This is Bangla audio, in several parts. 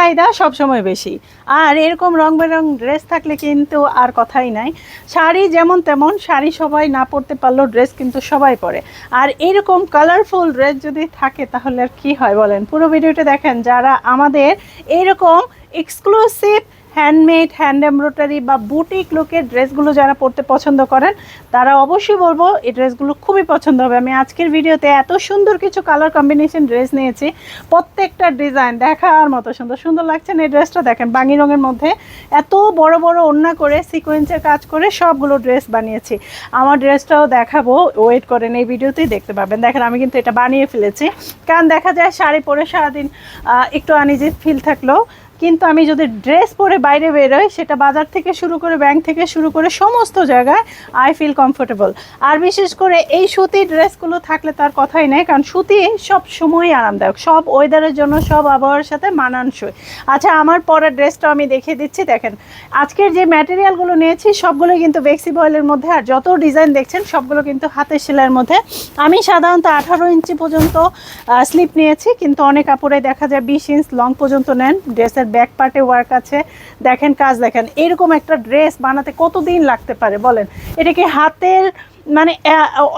চাহিদা সবসময় বেশি। আর এরকম রং বেরং ড্রেস থাকলে কিন্তু আর কথাই নাই। শাড়ি যেমন তেমন, শাড়ি সবাই না পরতে পারলেও ড্রেস কিন্তু সবাই পরে। আর এরকম কালারফুল ড্রেস যদি থাকে তাহলে আর কী হয় বলেন? পুরো ভিডিওটা দেখেন যারা আমাদের এরকম এক্সক্লুসিভ হ্যান্ডমেড হ্যান্ড এমব্রয়ডারি বা বুটিক লুকের ড্রেসগুলো যারা পরতে পছন্দ করেন, তারা অবশ্যই বলব এই ড্রেসগুলো খুবই পছন্দ হবে। আমি আজকের ভিডিওতে এত সুন্দর কিছু কালার কম্বিনেশন ড্রেস নিয়েছি, প্রত্যেকটা ডিজাইন দেখার মতো সুন্দর সুন্দর লাগছে না এই ড্রেসটা দেখেন বাঙি রঙের মধ্যে এত বড় বড় ওড়না করে সিকোয়েন্সের কাজ করে সবগুলো ড্রেস বানিয়েছি। আমার ড্রেসটাও দেখাবো ওয়েট করেন, এই ভিডিওতেই দেখতে পাবেন। দেখেন, আমি কিন্তু এটা বানিয়ে ফেলেছি। কারণ দেখা যায় শাড়ি পরে সারাদিন একটু আনিজি ফিল থাকলেও কিন্তু আমি যদি ড্রেস পরে বাইরে বেরোই, সেটা বাজার থেকে শুরু করে ব্যাংক থেকে শুরু করে সমস্ত জায়গায় আই ফিল কমফোর্টেবল আর বিশেষ করে এই সুতির ড্রেসগুলো থাকলে তার কথাই নেই, কারণ সুতি সব সময়ই আরামদায়ক, সব ওয়েদারের জন্য সব আবহাওয়ার সাথে মানানসই। আচ্ছা আমার পরের ড্রেসটা আমি দেখিয়ে দিচ্ছি, দেখেন। আজকের যে ম্যাটেরিয়ালগুলো নিয়েছি সবগুলো কিন্তু বেক্সি বয়েলের মধ্যে, আর যত ডিজাইন দেখছেন, সবগুলো কিন্তু হাতের সেলাইয়ের মধ্যে। আমি সাধারণত আঠারো ইঞ্চি পর্যন্ত স্লিপ নিয়েছি, কিন্তু অনেক কাপড়ে দেখা যায় বিশ ইঞ্চ লং পর্যন্ত নেন ড্রেসের ব্যাক পার্টে ওয়ার্ক আছে। দেখেন কাজ, দেখেন। এরকম একটা ড্রেস বানাতে কতদিন লাগতে পারে বলেন? এটা কি হাতের মানে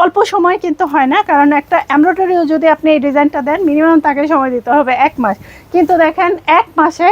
অল্প সময় কিন্তু হয় না? কারণ একটা এমব্রয়ডারিও যদি আপনি এই ডিজাইনটা দেন মিনিমাম তাকে সময় দিতে হবে এক মাস। কিন্তু দেখেন, এক মাসে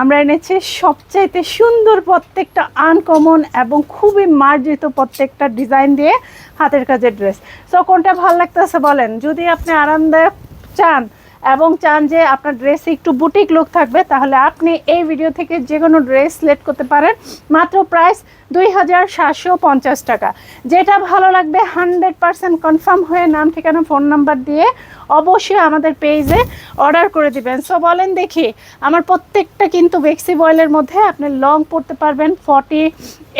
আমরা এনেছি সবচাইতে সুন্দর প্রত্যেকটা আনকমন এবং খুবই মার্জিত প্রত্যেকটা ডিজাইন দিয়ে হাতের কাজের ড্রেস সো কোনটা ভালো লাগতেছে বলেন? যদি আপনি আরামদায়ক চান এবং চান যে আপনার ড্রেসে একটু বুটিক লুক থাকবে, তাহলে আপনি এই ভিডিও থেকে যে কোনো ড্রেস সিলেক্ট করতে পারেন। মাত্র প্রাইস দুই হাজার সাতশো পঞ্চাশ টাকা। যেটা ভালো লাগবে হান্ড্রেড পারসেন্ট কনফার্ম হয়ে নাম, ঠিকানা ফোন নাম্বার দিয়ে অবশ্যই আমাদের পেজে অর্ডার করে দিবেন। সো বলেন দেখি, আমার প্রত্যেকটা কিন্তু বেক্সি বয়েলের মধ্যে আপনি লং পড়তে পারবেন ফর্টি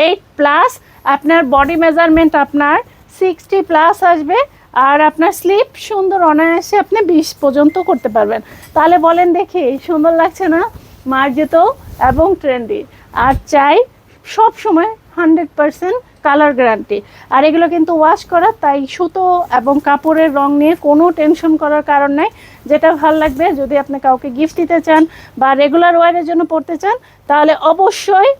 এইট প্লাস আপনার বডি মেজারমেন্ট আপনার সিক্সটি প্লাস আসবে। আর আপনার স্লিপ সুন্দর অনায়াসে আপনি বিশ পর্যন্ত করতে পারবেন। তাহলে বলেন দেখি সুন্দর লাগছে না? মার্জিত এবং ট্রেন্ডি। আর চাই সব সময় হান্ড্রেড পারসেন্ট কালার গ্যারান্টি। আর এগুলো কিন্তু ওয়াশ করা, তাই সুতো এবং কাপড়ের রং নিয়ে কোনো টেনশন করার কারণ নেই। যেটা ভালো লাগবে, যদি আপনি কাউকে গিফট দিতে চান বা রেগুলার ওয়ারের জন্য পড়তে চান, তাহলে অবশ্যই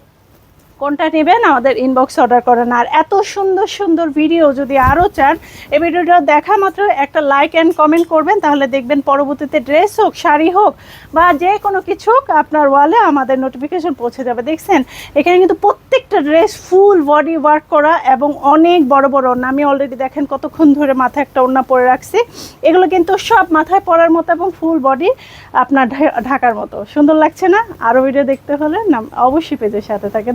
কোনটা নেবেন, আমাদের ইনবক্স অর্ডার করেন। আর এত সুন্দর সুন্দর ভিডিও যদি আরও চান, এই ভিডিওটা দেখা মাত্র একটা লাইক অ্যান্ড কমেন্ট করবেন, তাহলে দেখবেন পরবর্তীতে ড্রেস হোক, শাড়ি হোক, বা যে কোনো কিছু হোক, আপনার ওয়ালে আমাদের নোটিফিকেশন পৌঁছে যাবে। দেখছেন? এখানে কিন্তু প্রত্যেকটা ড্রেস ফুল বডি ওয়ার্ক করা এবং অনেক বড় বড় ওড়না। আমি অলরেডি দেখেন কতক্ষণ ধরে মাথায় একটা ওড়না পরে রাখছি। এগুলো কিন্তু সব মাথায় পরার মতো এবং ফুল বডি আপনার ঢাকার মতো। সুন্দর লাগছে না? আরও ভিডিও দেখতে হলে অবশ্যই পেজের সাথে থাকেন।